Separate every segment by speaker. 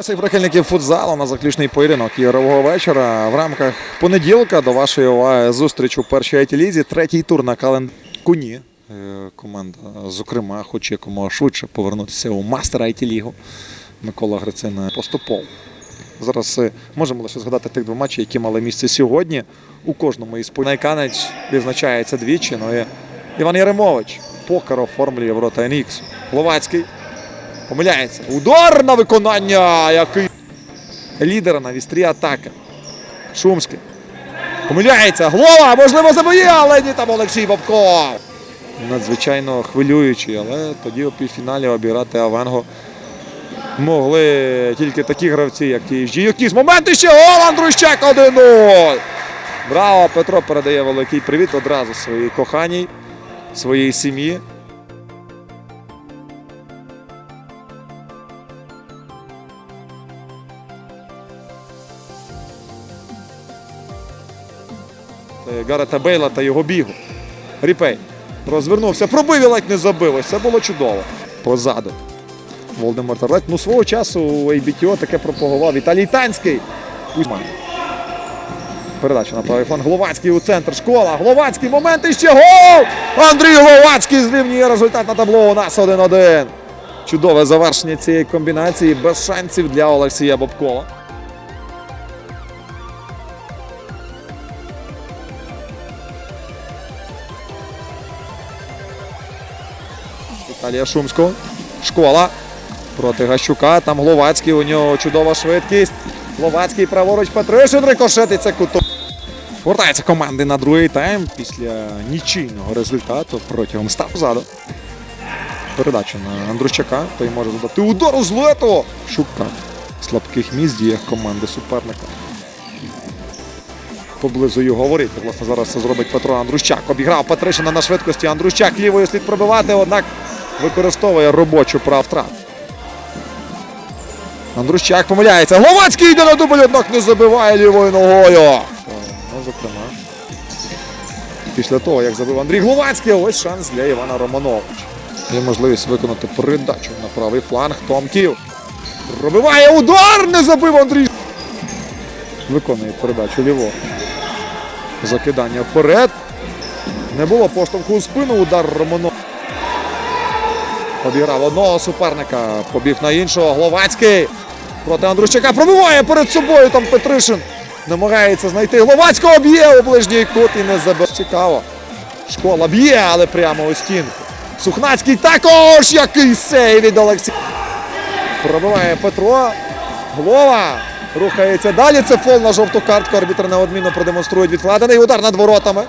Speaker 1: Усіх прихильників футзалу на заключний поєдинок ігрового вечора в рамках понеділка до вашої уваги зустріч у першій it лізі Третій тур на календарі. Е, Команда, зокрема, хоче якомога швидше повернутися у мастер it лігу Микола Грицин поступово. Зараз е, можемо лише згадати тих два матчі, які мали місце сьогодні. У кожному із Найканець відзначається двічі. Ну і Іван Яремович покер оформлює ворота НХ. Гловацький Помиляється. Удар на виконання. Який лідера на вістрі атаки. Шумський. Помиляється. Глова, можливо, забиє, але ні там Олексій Бабков. Надзвичайно хвилюючий, але тоді у півфіналі обіграти Авенго могли тільки такі гравці, як ті ж Якісь моменти ще гол Андрущак 1-0. Браво! Петро передає великий привіт одразу своїй коханій, своїй сім'ї. Гарета Бейла та його бігу. Ріпей розвернувся, пробив і ледь не забив. Ось Це було чудово. Позаду. Володимир Тарлет. Ну, свого часу у ABTO таке пропагував Віталій Танський. Пусть має. Передача на правий фланг. Гловацький у центр. Школа. Гловацький момент і ще гол! Андрій Гловацький зрівнює результат на табло. У нас 1-1. Чудове завершення цієї комбінації. Без шансів для Олексія Бобкова. Віталія Шумського. Школа проти Гащука. Там Гловацький. У нього чудова швидкість. Гловацький праворуч Петришин. Рикошетиться кутом. Повертається команди на другий тайм після нічийного результату протягом ста позаду. Передача на Андрущака. Той може задати удар у злету. Шука. Слабких місць діях команди суперника. Поблизу його говорити. Власне, зараз це зробить Петро Андрущак. Обіграв Петришина на швидкості. Андрущак лівою слід пробивати, однак використовує робочу правтрат. Андрущак помиляється. Гловацький йде на дубль, однак не забиває лівою ногою. Ну, зокрема. Після того, як забив Андрій Гловацький, ось шанс для Івана Романовича. Є можливість виконати передачу на правий фланг. Томків. Пробиває удар! Не забив Андрій. Виконує передачу ліво. Закидання вперед. Не було поштовху у спину. Удар Романов. Обіграв одного суперника. Побіг на іншого. Гловацький. Проти Андрущака пробиває перед собою. Там Петришин. Намагається знайти Гловацького. Б'є у ближній кут і не забив. Цікаво. Школа б'є, але прямо у стінку. Сухнацький також. Який сей від Олексія. Пробиває Петро. Глова. Рухається далі. Це фол на жовту картку. Арбітр неодмінно продемонструють відкладений удар над воротами.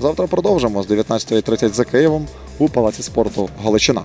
Speaker 1: Завтра продовжимо з 19.30 за Києвом у Палаці спорту Галичина.